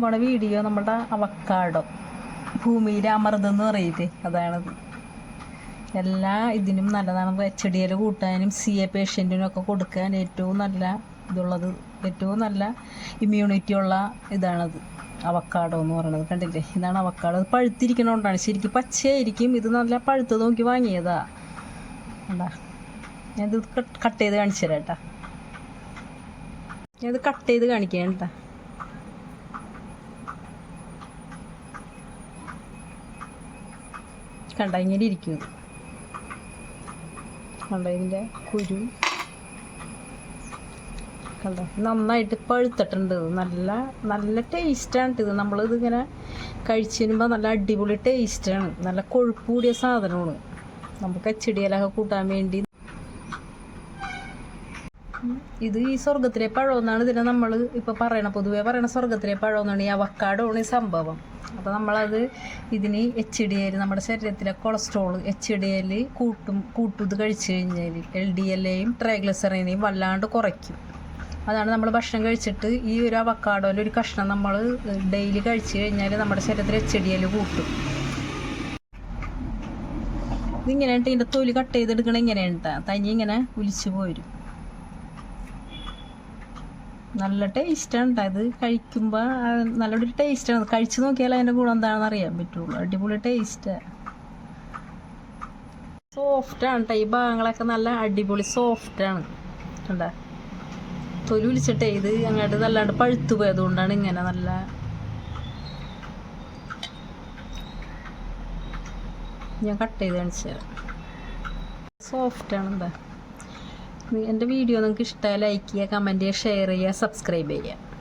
പോണ വീഡിയോ നമ്മുടെ അവക്കാടോ. ഭൂമിയിലെ അമൃതം എന്ന് പറയില്ലേ? അതാണത് എല്ലാ ഇതിനും നല്ലതാണ്. എച്ച് ഡി എൽ കൂട്ടാനും സി എ പേഷ്യന്റിനും ഒക്കെ കൊടുക്കാൻ ഏറ്റവും നല്ല ഇതുള്ളത്. ഏറ്റവും നല്ല ഇമ്മ്യൂണിറ്റി ഉള്ള ഇതാണത്. അവക്കാടോ എന്ന് പറയുന്നത് കണ്ടില്ലേ? ഇതാണ് അവക്കാടോ. ഇത് പഴുത്തിരിക്കണോണ്ടാണ്. ശരിക്കും പച്ചയായിരിക്കും. ഇത് നല്ല പഴുത്ത് നോക്കി വാങ്ങിയതാ. എന്താ ഞാനിത് കട്ട് ചെയ്ത് കാണിച്ചു തരാം കേട്ടാ. ഞാനിത് കട്ട് ചെയ്ത് കാണിക്കാം കേട്ടാ. കണ്ട ഇങ്ങനെ ഇരിക്കും കണ്ട കുരു? കണ്ട? നന്നായിട്ട് പഴുത്തിട്ടുണ്ട്. നല്ല നല്ല ടേസ്റ്റാണ് ഇത്. നമ്മളിത് ഇങ്ങനെ കഴിച്ചു വരുമ്പോൾ നല്ല അടിപൊളി ടേസ്റ്റാണ് നല്ല കൊഴുപ്പ് കൂടിയ സാധനമാണ്. നമുക്ക് ചെടിയിലൊക്കെ കൂട്ടാൻ വേണ്ടി ഇത് ഈ സ്വർഗത്തിലെ പഴമെന്നാണ് ഇതിനെ നമ്മൾ ഇപ്പോൾ പറയണ പൊതുവെ പറയണ സ്വർഗത്തിലെ പഴമെന്നാണ് ഈ അവക്കാടാണ് ഈ സംഭവം. അപ്പോൾ നമ്മളത് ഇതിന് എച്ച് ഡി എൽ നമ്മുടെ ശരീരത്തിലെ കൊളസ്ട്രോൾ എച്ച് ഡി എൽ കൂട്ടും കൂട്ടും കഴിച്ചു കഴിഞ്ഞാൽ എൽ ഡി എല്ലേയും ട്രൈഗ്ലിസറിനെയും വല്ലാണ്ട് കുറയ്ക്കും. അതാണ് നമ്മൾ ഭക്ഷണം കഴിച്ചിട്ട് ഈ ഒരു അവക്കാടോയിൽ ഒരു കഷ്ണം നമ്മൾ ഡെയിലി കഴിച്ചു കഴിഞ്ഞാൽ നമ്മുടെ ശരീരത്തിൽ എച്ച് ഡി എൽ കൂട്ടും. ഇതിങ്ങനെയായിട്ട് ഇതിന്റെ തൊലി കട്ട് ചെയ്തെടുക്കണ ഇങ്ങനെയാണ് തനി ഇങ്ങനെ ഒലിച്ചു പോരും. നല്ല ടേസ്റ്റാണ് കേട്ടോ ഇത് കഴിക്കുമ്പോൾ നല്ലൊരു ടേസ്റ്റാണ് കഴിച്ചു നോക്കിയാൽ അതിന്റെ ഗുണം എന്താണെന്ന് അറിയാൻ പറ്റുള്ളൂ. അടിപൊളി ടേസ്റ്റാണ് സോഫ്റ്റാണ് കേട്ടോ ഈ ഭാഗങ്ങളൊക്കെ നല്ല അടിപൊളി സോഫ്റ്റാണ് കണ്ട? തൊലി വിളിച്ചിട്ടേ ഇത് അങ്ങോട്ട് നല്ലാണ്ട് പഴുത്തു പോയതുകൊണ്ടാണ് ഇങ്ങനെ നല്ല ഞാൻ കട്ട് ചെയ്ത് കാണിച്ചു സോഫ്റ്റാണ് എന്താ എന്റെ വീഡിയോ നിങ്ങൾക്ക് ഇഷ്ടമായി ലൈക്ക് ചെയ്യുക കമന്റ് ചെയ്യുക ഷെയർ ചെയ്യുക സബ്സ്ക്രൈബ് ചെയ്യുക.